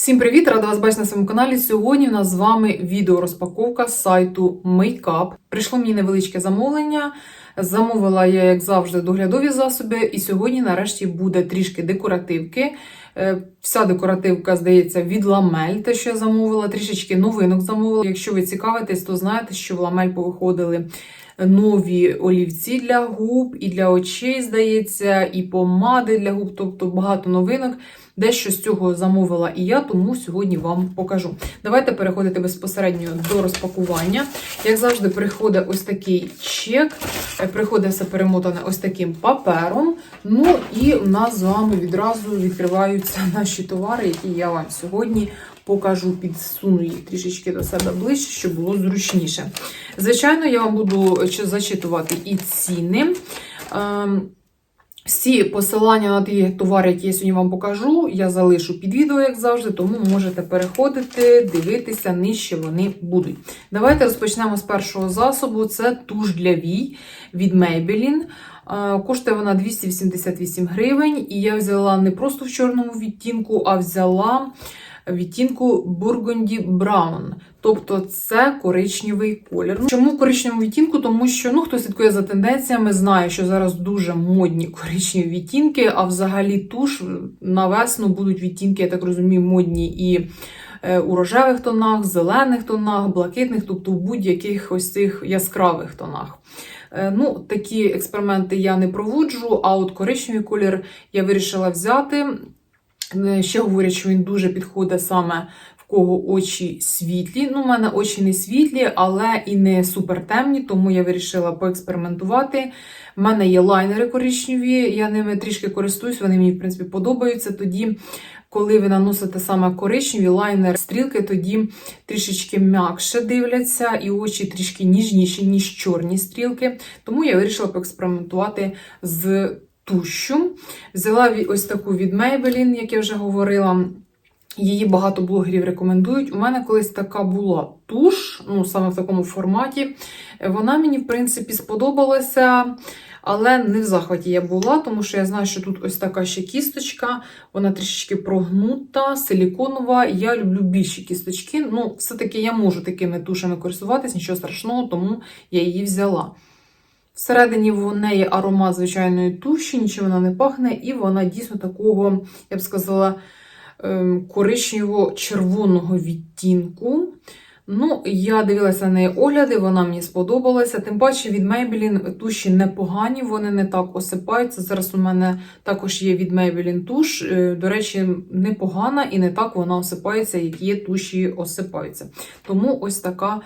Всім привіт! Рада вас бачити на своєму каналі. Сьогодні у нас з вами відеорозпаковка з сайту Makeup. Прийшло мені невеличке замовлення. Замовила я, як завжди, доглядові засоби, і сьогодні, нарешті, буде трішки декоративки. Е, Вся декоративка, здається, від ламель, те, що я замовила, трішечки новинок замовила. Якщо ви цікавитесь, то знаєте, що в ламель повиходили нові олівці для губ, і для очей, здається, і помади для губ, тобто багато новинок. Дещо з цього замовила і я, тому сьогодні вам покажу. Давайте переходити безпосередньо до розпакування. Як завжди, приходить ось такий чек, е, приходить все перемотане ось таким папером. Ну і в нас з вами відразу відкриваються наші товари, які я вам сьогодні покажу, підсуну їх трішечки до себе ближче, щоб було зручніше. Звичайно, я вам буду зачитувати і ціни. Всі посилання на ті товари, які я сьогодні вам покажу, я залишу під відео, як завжди, тому можете переходити, дивитися, нижче вони будуть. Давайте розпочнемо з першого засобу. Це туш для вій від Maybelline. Коштує вона 288 гривень, і я взяла не просто в чорному відтінку, а взяла відтінку Burgundy Brown. Тобто це коричневий колір. Чому в коричневому відтінку? Тому що ну, хто слідкує за тенденціями, знає, що зараз дуже модні коричневі відтінки, а взагалі туш на весну будуть відтінки, я так розумію, модні і е, у рожевих тонах, зелених тонах, блакитних, тобто в будь-яких ось цих яскравих тонах. Е, Ну, Такі експерименти я не проводжу, а от коричневий колір я вирішила взяти. Е, Ще говорять, що він дуже підходить саме кого очі світлі. Ну, у мене очі не світлі, але і не супер темні, тому я вирішила поекспериментувати. У мене є лайнери коричневі, я ними трішки користуюсь, вони мені, в принципі, подобаються. Тоді, коли ви наносите саме коричневі лайнер стрілки, тоді трішечки м'якше дивляться, і очі трішки ніжніші, ніж чорні стрілки. Тому я вирішила поекспериментувати з тущу. Взяла ось таку від Maybelline, як я вже говорила. Її багато блогерів рекомендують. У мене колись така була туш, ну саме в такому форматі. Вона мені, в принципі, сподобалася, але не в захваті я була, тому що я знаю, що тут ось така ще кісточка, вона трішечки прогнута, силіконова. Я люблю більші кісточки. Ну, все-таки я можу такими тушами користуватись, нічого страшного, тому я її взяла. Всередині в неї аромат звичайної туші, нічого вона не пахне, і вона дійсно такого, я б сказала, коричнево-червоного відтінку. Ну, я дивилася на неї огляди, вона мені сподобалася. Тим паче від Maybelline туші непогані, вони не так осипаються. Зараз у мене також є від Maybelline туш. е, До речі, непогана і не так вона осипається, як є туші осипаються. Тому ось така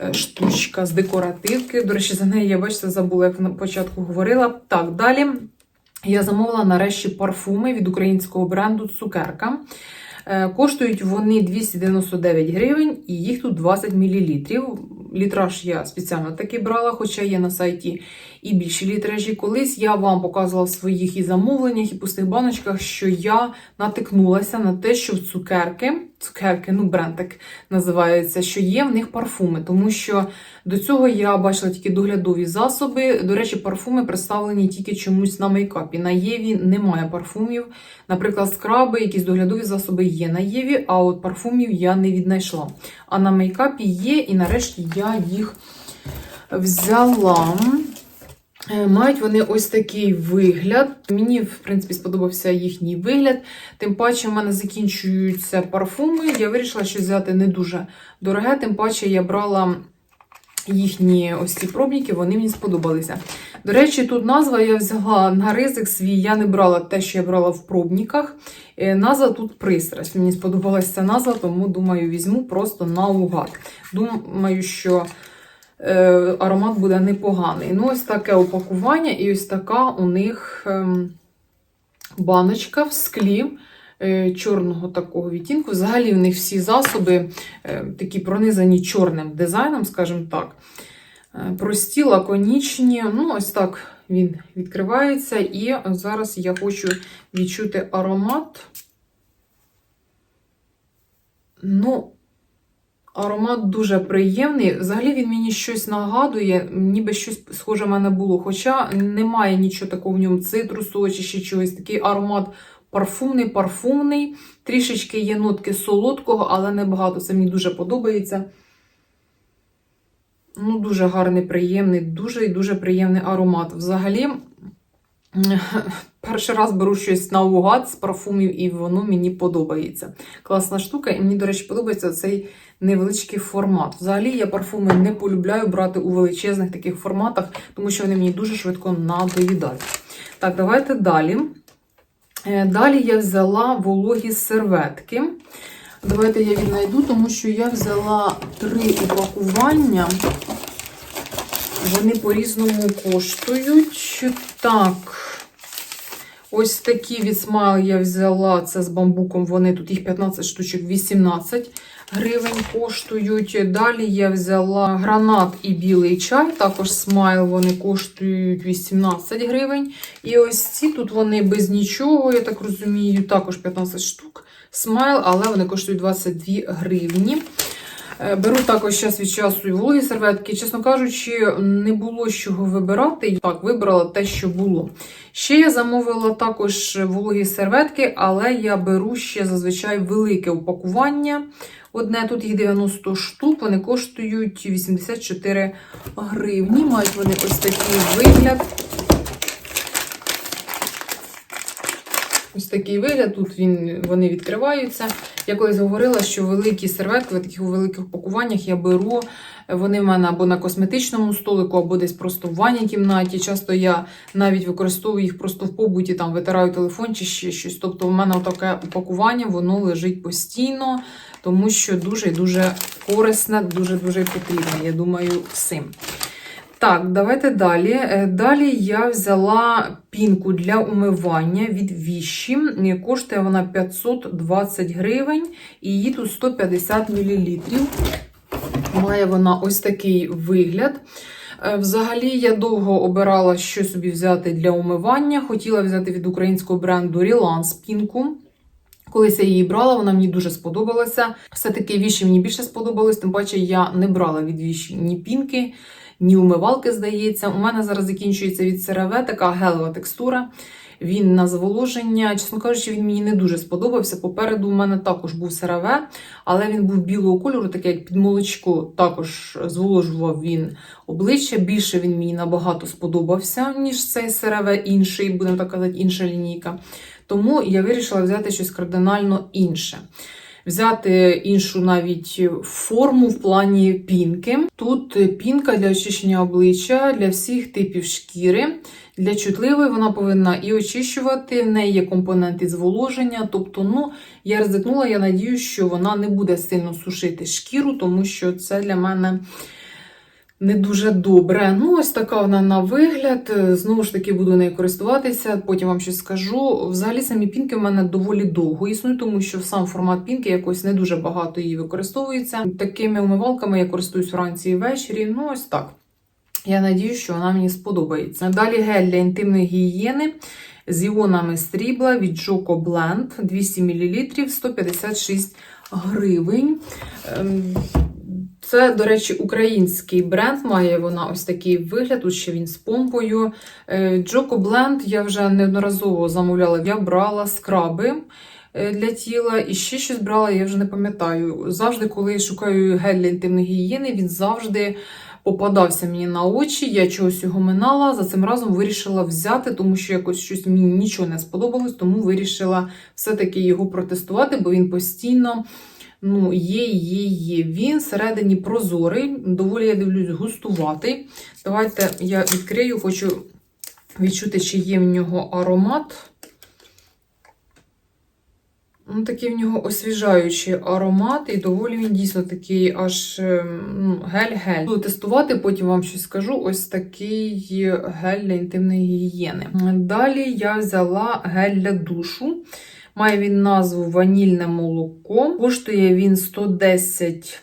е, штучка з декоративки. До речі, за неї я бачите, забула, як на початку говорила. Так, далі я замовила нарешті парфуми від українського бренду Цукерка. Е, Коштують вони 299 гривень, і їх тут 20 мл. Літраж я спеціально таки брала, хоча є на сайті і більші літражі. Колись я вам показувала в своїх і замовленнях, і пустих баночках, що я натикнулася на те, що в цукерки, цукерки, ну бренд так називається, що є в них парфуми, тому що до цього я бачила тільки доглядові засоби. До речі, парфуми представлені тільки чомусь на мейкапі. На Єві немає парфумів. Наприклад, скраби, якісь доглядові засоби є на Єві, а от парфумів я не віднайшла. А на мейкапі є, і нарешті я їх взяла. Е, Мають вони ось такий вигляд. Мені, в принципі, сподобався їхній вигляд. Тим паче, в мене закінчуються парфуми. Я вирішила щось взяти не дуже дороге, тим паче я брала їхні ось ці пробники, вони мені сподобалися. До речі, тут назва я взяла на ризик свій, я не брала те, що я брала в пробниках. Е, Назва тут пристрасть. Мені сподобалася ця назва, тому думаю, візьму просто наугад. Думаю, що аромат буде непоганий. Ну, ось таке упакування, і ось така у них ем, баночка в склі. е, Чорного такого відтінку. Взагалі в них всі засоби е, такі пронизані чорним дизайном, скажімо так. Е, Прості, лаконічні. Ну, ось так він відкривається. І зараз я хочу відчути аромат. Ну, аромат дуже приємний. Взагалі він мені щось нагадує, ніби щось схоже в мене було. Хоча немає нічого такого в ньому цитрусу чи ще чогось. Такий аромат парфумний, парфумний. Трішечки є нотки солодкого, але не багато. Це мені дуже подобається. Ну, дуже гарний, приємний, дуже і дуже приємний аромат. Взагалі, перший раз беру щось наугад з парфумів, і воно мені подобається. Класна штука, і мені, до речі, подобається цей невеличкий формат. Взагалі, я парфуми не полюбляю брати у величезних таких форматах, тому що вони мені дуже швидко надоїдають. Так, давайте далі. Е, Далі я взяла вологі серветки. Давайте я віднайду, тому що я взяла три упакування. Вони по-різному коштують. Так. Ось такі від Smile я взяла. Це з бамбуком. Вони тут їх 15 штучок, 18 гривень коштують. Далі я взяла гранат і білий чай. Також Smile вони коштують 18 гривень. І ось ці тут вони без нічого, я так розумію, також 15 штук. Смайл, але вони коштують 22 гривні. Е, Беру також час від часу і вологі серветки. Чесно кажучи, не було з чого вибирати. Так, вибрала те, що було. Ще я замовила також вологі серветки, але я беру ще зазвичай велике упакування. Одне тут їх 90 штук, вони коштують 84 гривні. Мають вони ось такий вигляд. Ось такий вигляд, тут він, вони відкриваються. Я колись говорила, що великі серветки в таких великих пакуваннях я беру. Вони в мене або на косметичному столику, або десь просто в ванній кімнаті. Часто я навіть використовую їх просто в побуті, там витираю телефон чи ще щось. Тобто, в мене таке упакування, воно лежить постійно, тому що дуже і дуже корисне, дуже-дуже потрібне, я думаю, всім. Так, давайте далі. Е, Далі я взяла пінку для умивання від Віші. Коштує вона 520 гривень і її тут 150 мл. Має вона ось такий вигляд. Е, Взагалі, я довго обирала, що собі взяти для умивання. Хотіла взяти від українського бренду Relance пінку. Колись я її брала, вона мені дуже сподобалася. Все-таки віші мені більше сподобались, тим паче я не брала від віші ні пінки, ні умивалки, здається. У мене зараз закінчується від CeraVe така гелева текстура. Він на зволоження. Чесно кажучи, він мені не дуже сподобався. Попереду у мене також був CeraVe, але він був білого кольору, такий як під молочко. Також зволожував він обличчя. Більше він мені набагато сподобався, ніж цей CeraVe інший, будемо так казати, інша лінійка. Тому я вирішила взяти щось кардинально інше. Взяти іншу навіть форму в плані пінки. Тут пінка для очищення обличчя для всіх типів шкіри. Для чутливої вона повинна і очищувати, в неї є компоненти зволоження. Тобто, ну, я ризикнула, я надію, що вона не буде сильно сушити шкіру, тому що це для мене не дуже добре. Ну, ось така вона на вигляд. Знову ж таки, буду нею користуватися, потім вам щось скажу. Взагалі, самі пінки в мене доволі довго існують, тому що сам формат пінки якось не дуже багато її використовується. Такими умивалками я користуюсь вранці і ввечері. Ну, ось так. Я надію, що вона мені сподобається. Далі гель для інтимної гігієни з іонами стрібла від Joko Blend 200 мл 156 гривень. Це, до речі, український бренд, має вона ось такий вигляд, тут ще він з помпою. Joko Blend я вже неодноразово замовляла, я брала скраби е, для тіла і ще щось брала, я вже не пам'ятаю. Завжди, коли я шукаю гель для інтимної гігієни, він завжди попадався мені на очі, я чогось його минала. За цим разом вирішила взяти, тому що якось щось мені нічого не сподобалось, тому вирішила все-таки його протестувати, бо він постійно. Ну, є, є, є. Він всередині прозорий, доволі я дивлюсь, густуватий. Давайте я відкрию, хочу відчути, чи є в нього аромат. Ну, Такий в нього освіжаючий аромат, і доволі він дійсно такий аж ем, ну, гель-гель. Буду тестувати, потім вам щось скажу. Ось такий гель для інтимної гігієни. Далі я взяла гель для душу. Має він назву ванільне молоко. Коштує він 110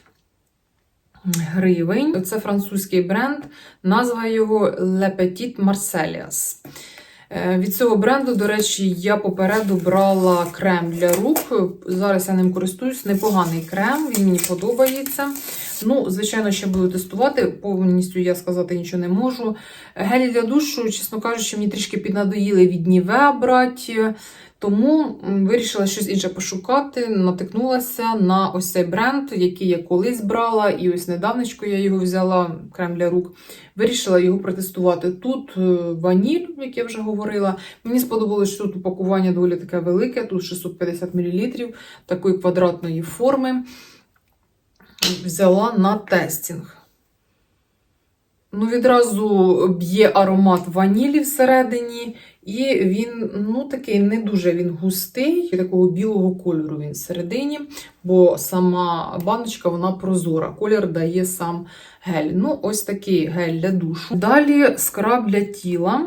гривень. Це французький бренд. Назва його Le Petit Marcelias. Е, Від цього бренду, до речі, я попереду брала крем для рук. Зараз я ним користуюсь. Непоганий крем, він мені подобається. Ну, звичайно, ще буду тестувати. Повністю я сказати нічого не можу. Гелі для душу, чесно кажучи, мені трішки піднадоїли від Нівеа брати. Тому вирішила щось інше пошукати, натикнулася на ось цей бренд, який я колись брала, і ось недавнечко я його взяла, крем для рук. Вирішила його протестувати. Тут е, ваніль, як я вже говорила. Мені сподобалось, що тут упакування доволі таке велике, тут 650 мл такої квадратної форми. Взяла на тестінг. Ну, відразу б'є аромат ванілі всередині, і він, ну, такий не дуже він густий, такого білого кольору він всередині, бо сама баночка вона прозора. Колір дає сам гель. Ну, ось такий гель для душу. Далі скраб для тіла.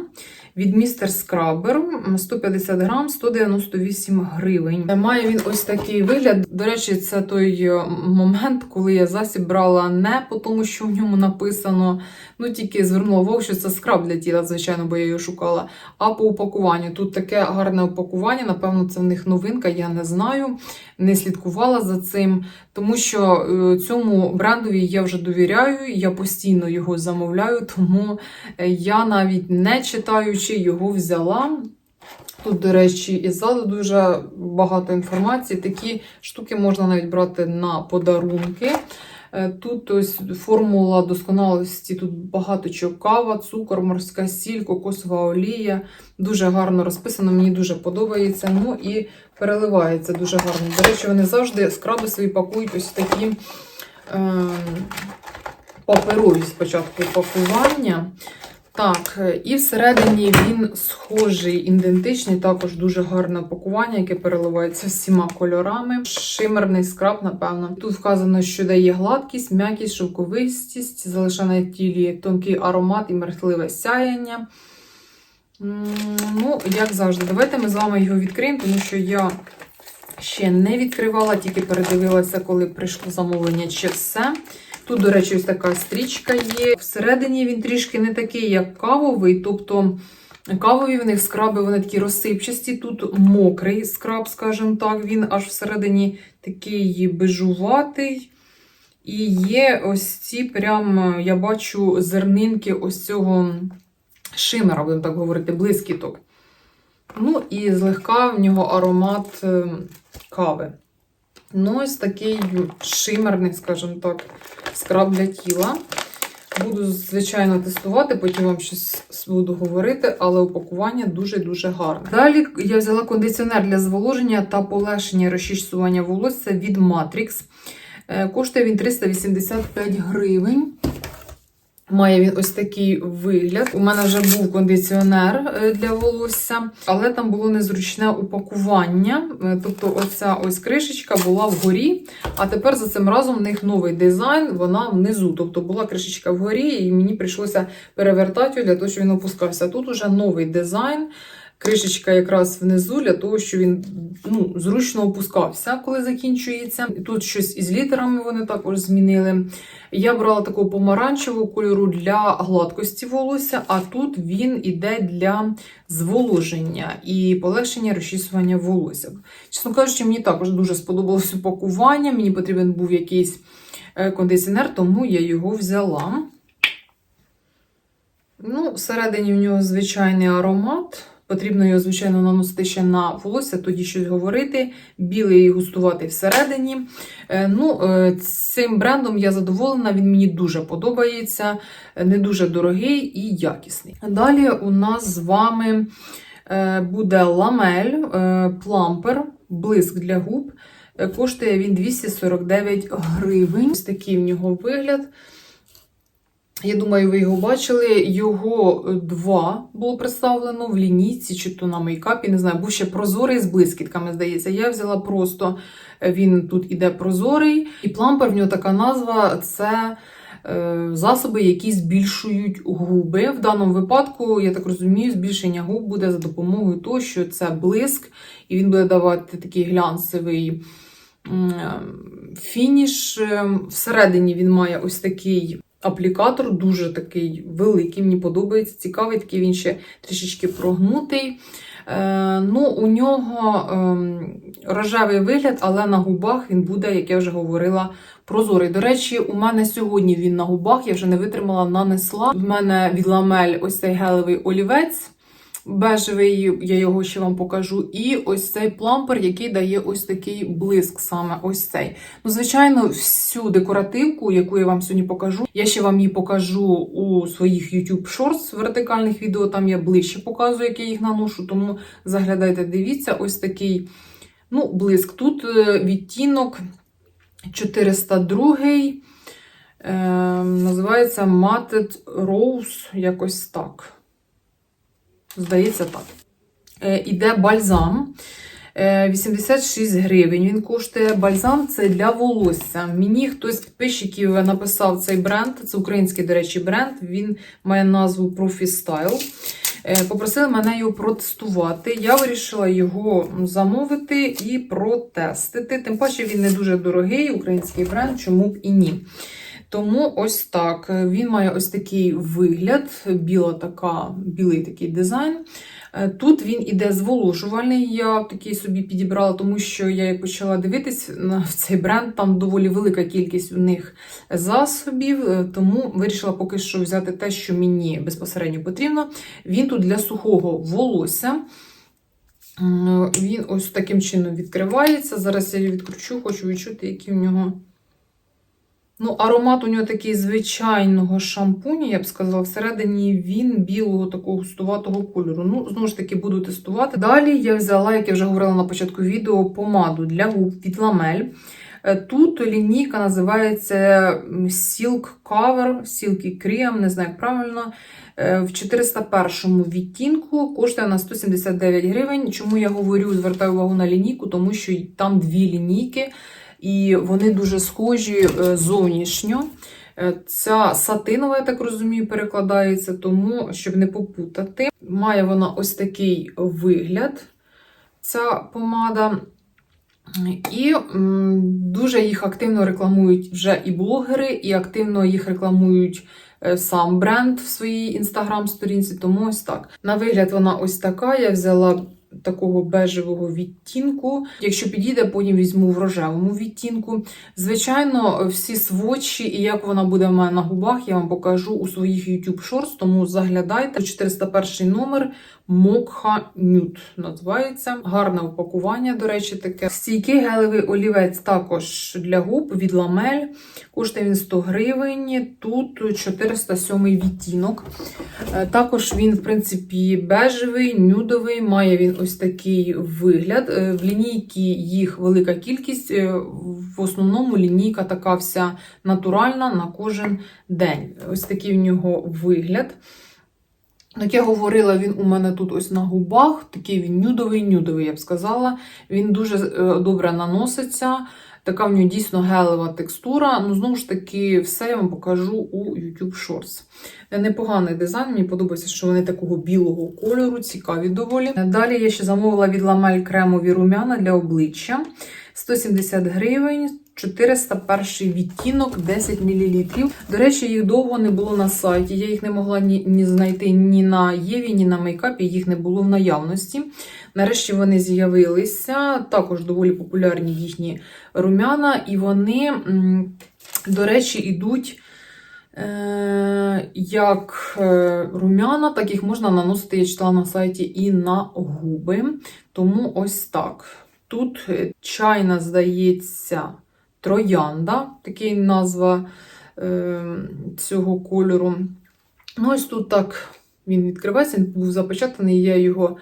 Від містер Скрабер 150 грам, 198 гривень. Має він ось такий вигляд. До речі, це той е, момент, коли я засіб брала не по тому, що в ньому написано. Ну, тільки звернула увагу, що це скраб для тіла, звичайно, бо я його шукала. А по упакуванню. Тут таке гарне упакування. Напевно, це в них новинка, я не знаю. Не слідкувала за цим, тому що е, цьому брендові я вже довіряю, я постійно його замовляю, тому е, я навіть не читаючи його взяла. Тут, до речі, і ззаду дуже багато інформації. Такі штуки можна навіть брати на подарунки. Е, Тут ось формула досконалості, тут багато чого кава, цукор, морська сіль, кокосова олія. Дуже гарно розписано, мені дуже подобається. Ну і переливається дуже гарно. До речі, вони завжди скраби свої пакують ось такі е, паперові спочатку пакування. Так, і всередині він схожий, ідентичний, також дуже гарне пакування, яке переливається всіма кольорами. Шимерний скраб, напевно. Тут вказано, що дає гладкість, м'якість, шовковистість, залишає тілі тонкий аромат і мерехтливе сяяння. М, Ну, як завжди, давайте ми з вами його відкриємо, тому що я ще не відкривала, тільки передивилася, коли прийшло замовлення, чи все. Тут, до речі, ось така стрічка є. Всередині він трішки не такий, як кавовий, тобто кавові в них скраби, вони такі розсипчасті. Тут мокрий скраб, скажімо так, він аж всередині такий бежуватий. І є ось ці прям, я бачу зернинки ось цього шимера, будемо так говорити, блискіток. Ну і злегка в нього аромат е, кави. Ну, ось такий шимерний, скажімо так, скраб для тіла. Буду, звичайно, тестувати, потім вам щось буду говорити, але упакування дуже-дуже гарне. Далі я взяла кондиціонер для зволоження та полегшення розчищування волосся від Matrix. Е, Коштує він 385 гривень. Має він ось такий вигляд. У мене вже був кондиціонер е, для волосся, але там було незручне упакування. Е, Тобто, оця ось кришечка була вгорі, а тепер за цим разом в них новий дизайн, вона внизу. Тобто була кришечка вгорі, і мені прийшлося перевертати його для того, щоб він опускався. Тут уже новий дизайн. Кришечка якраз внизу для того, щоб він ну, зручно опускався, коли закінчується. Тут щось із літерами вони також змінили. Я брала такого помаранчевого кольору для гладкості волосся, а тут він іде для зволоження і полегшення розчісування волосся. Чесно кажучи, мені також дуже сподобалось упакування. Мені потрібен був якийсь е, кондиціонер, тому я його взяла. Ну, всередині в нього звичайний аромат. Потрібно його, звичайно, наносити ще на волосся, тоді щось говорити. Білий і густувати всередині. Е, Ну, е, Цим брендом я задоволена, він мені дуже подобається, не дуже дорогий і якісний. Далі у нас з вами е, буде ламель, плампер, блиск для губ. Коштує він 249 гривень. Ось такий в нього вигляд. Я думаю, ви його бачили. Його е, два було представлено в лінійці, чи то на мейкапі, не знаю, був ще прозорий з блискітками, здається. Я взяла просто е, він тут іде прозорий, і плампер в нього така назва це е, засоби, які збільшують губи. В даному випадку, я так розумію, збільшення губ буде за допомогою того, що це блиск, і він буде давати такий глянцевий. Фініш всередині він має ось такий аплікатор, дуже такий великий, мені подобається. Цікавий, такий він ще трішечки прогнутий. Е, ну, У нього е, рожевий вигляд, але на губах він буде, як я вже говорила, прозорий. До речі, у мене сьогодні він на губах, я вже не витримала, нанесла. В мене від ламель ось цей гелевий олівець. Бежевий, я його ще вам покажу. І ось цей плампер, який дає ось такий блиск, саме ось цей. Ну, звичайно, всю декоративку, яку я вам сьогодні покажу, я ще вам її покажу у своїх YouTube Shorts вертикальних відео. Там я ближче показую, як я їх наношу. Тому заглядайте, дивіться, ось такий ну, блиск. Тут е, відтінок 402. Е, називається Matted Rose, якось так. Здається, так. Е, іде бальзам. Е, 86 гривень. Він коштує бальзам це для волосся. Мені хтось з підписчиків написав цей бренд. Це український, до речі, бренд. Він має назву Profi Style. Е, Попросили мене його протестувати. Я вирішила його замовити і протестити. Тим паче він не дуже дорогий, український бренд, чому б і ні. Тому ось так. Він має ось такий вигляд, біла така, білий такий дизайн. Е, Тут він іде зволожувальний, я такий собі підібрала, тому що я почала дивитись на цей бренд, там доволі велика кількість у них засобів, е, тому вирішила поки що взяти те, що мені безпосередньо потрібно. Він тут для сухого волосся. Він ось таким чином відкривається. Зараз я її відкручу, хочу відчути, які в нього. Ну, аромат у нього такий звичайного шампуня, я б сказала, всередині він білого такого густуватого кольору. Ну, знову ж таки, буду тестувати. Далі я взяла, як я вже говорила на початку відео, помаду для губ від Ламель. Е, Тут лінійка називається Silk Cover, Silky Cream, не знаю, як правильно. Е, В 401 відтінку коштує на 179 гривень. Чому я говорю, звертаю увагу на лінійку, тому що там дві лінійки, і вони дуже схожі е, зовнішньо. Е, Ця сатинова, я так розумію, перекладається, тому, щоб не попутати. Має вона ось такий вигляд, ця помада. І дуже їх активно рекламують вже і блогери, і активно їх рекламують е, сам бренд в своїй інстаграм-сторінці. Тому ось так. На вигляд вона ось така. Я взяла такого бежевого відтінку. Якщо підійде, потім візьму в рожевому відтінку. Звичайно, всі свочі і як вона буде в мене на губах, я вам покажу у своїх YouTube Shorts, тому заглядайте. 401 номер Mokha Nude називається. Гарне упакування, до речі, таке. Стійкий гелевий олівець також для губ від Ламель. Коштує він 100 гривень. Тут 407 відтінок. Е, Також він, в принципі, бежевий, нюдовий, має він ось такий вигляд. Е, В лінійці їх велика кількість. Е, В основному лінійка така вся натуральна на кожен день. Ось такий в нього вигляд. Як я говорила, він у мене тут ось на губах, такий він нюдовий-нюдовий, я б сказала. Він дуже е, добре наноситься. Така в нього дійсно гелева текстура. Ну, знову ж таки, все я вам покажу у YouTube Shorts. Е, Непоганий дизайн, мені подобається, що вони такого білого кольору, цікаві доволі. Далі я ще замовила від Ламель кремові румяна для обличчя. 170 гривень. 401 відтінок 10 мл. До речі, їх довго не було на сайті. Я їх не могла ні, ні знайти ні на Єві, ні на мейкапі, їх не було в наявності. Нарешті вони з'явилися. Також доволі популярні їхні румяна, і вони, до речі, йдуть. Е, як е, румяна, так їх можна наносити, я читала на сайті, і на губи. Тому ось так. Тут е, чайна, здається, троянда, такий назва е, цього кольору. Ну, ось тут так він відкривається, він був запечатаний, я його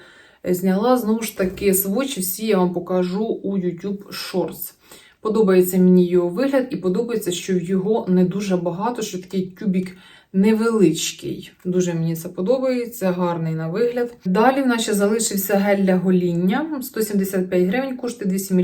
зняла. Знову ж таки, свочі всі я вам покажу у YouTube Shorts. Подобається мені його вигляд, і подобається, що його не дуже багато, що такий кюбік невеличкий. Дуже мені це подобається, гарний на вигляд. Далі в нас ще залишився гель для гоління. 175 гривень, коштує 200 мл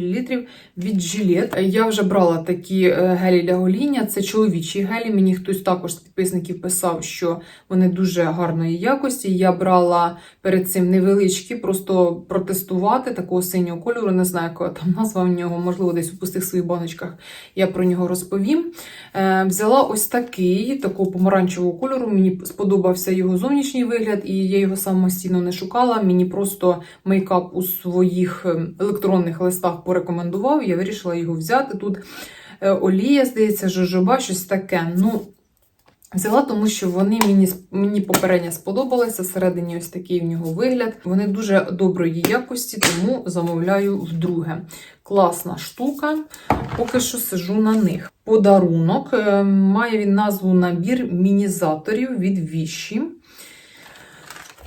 від Gillette. Я вже брала такі е, гелі для гоління. Це чоловічі гелі. Мені хтось також з підписників писав, що вони дуже гарної якості. Я брала перед цим невеличкі, просто протестувати такого синього кольору. Не знаю, яка там назва в нього, можливо, десь у пустих своїх баночках я про нього розповім. Е, взяла ось такий, такого помаранчевого кольору. Мені сподобався його зовнішній вигляд, і я його самостійно не шукала. Мені просто мейкап у своїх е, електронних листах порекомендував. Я вирішила його взяти. Тут е, олія, здається, жожоба, щось таке. Ну, Взяла, тому що вони мені, мені попередньо сподобалися. Всередині ось такий в нього вигляд. Вони дуже доброї якості, тому замовляю вдруге. Класна штука. Поки що сижу на них. Подарунок е, має він назву набір мінізаторів від Віші.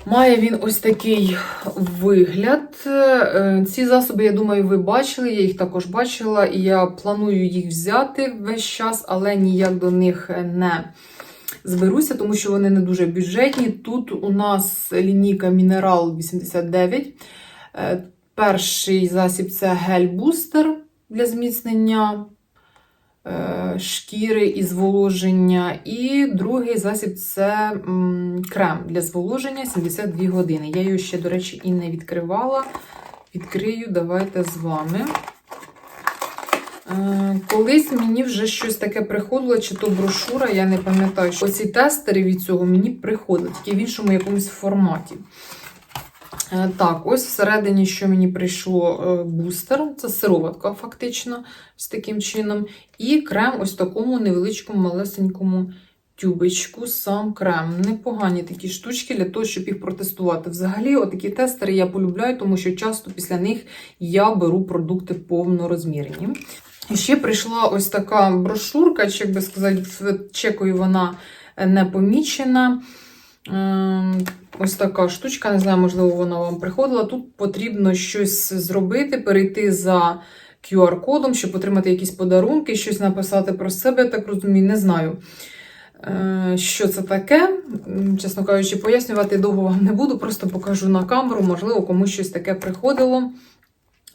Має він ось такий вигляд. Е, Ці засоби, я думаю, ви бачили. Я їх також бачила, і я планую їх взяти весь час, але ніяк до них не зберуся, тому що вони не дуже бюджетні. Тут у нас лінійка Мінерал 89. Е, Перший засіб це гель-бустер для зміцнення е, шкіри і зволоження. І другий засіб це крем для зволоження 72 години. Я його ще, до речі, і не відкривала. Відкрию, давайте з вами. Е, Колись мені вже щось таке приходило, чи то брошура, я не пам'ятаю, що ці тестери від цього мені приходять, тільки в іншому якомусь форматі. Е, Так, ось всередині, що мені прийшло е, бустер, це сироватка, фактично, з таким чином. І крем ось такому невеличкому малесенькому тюбичку, сам крем. Непогані такі штучки для того, щоб їх протестувати. Взагалі, отакі тестери я полюбляю, тому що часто після них я беру продукти повнорозмірні. Ще прийшла ось така брошурка, чи, як би сказати, в чекою вона не помічена. Ем, Ось така штучка, не знаю, можливо, вона вам приходила. Тут потрібно щось зробити, перейти за QR-кодом, щоб отримати якісь подарунки, щось написати про себе, я так розумію, не знаю. е, Що це таке? Чесно кажучи, пояснювати довго вам не буду, просто покажу на камеру, можливо, комусь щось таке приходило.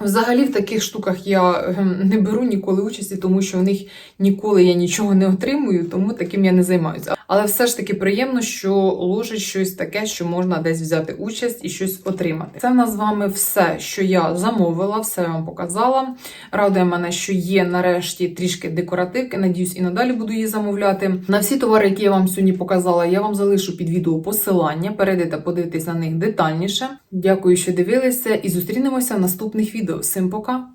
Взагалі, в таких штуках я ем, не беру ніколи участі, тому що в них ніколи я нічого не отримую, тому таким я не займаюся. Але все ж таки приємно, що ложить щось таке, що можна десь взяти участь і щось отримати. Це в нас з вами все, що я замовила, все я вам показала. Радує мене, що є нарешті трішки декоративки. Надіюсь, і надалі буду її замовляти. На всі товари, які я вам сьогодні показала, я вам залишу під відео посилання. Перейдете, подивитись на них детальніше. Дякую, що дивилися, і зустрінемося в наступних відео. Всім пока!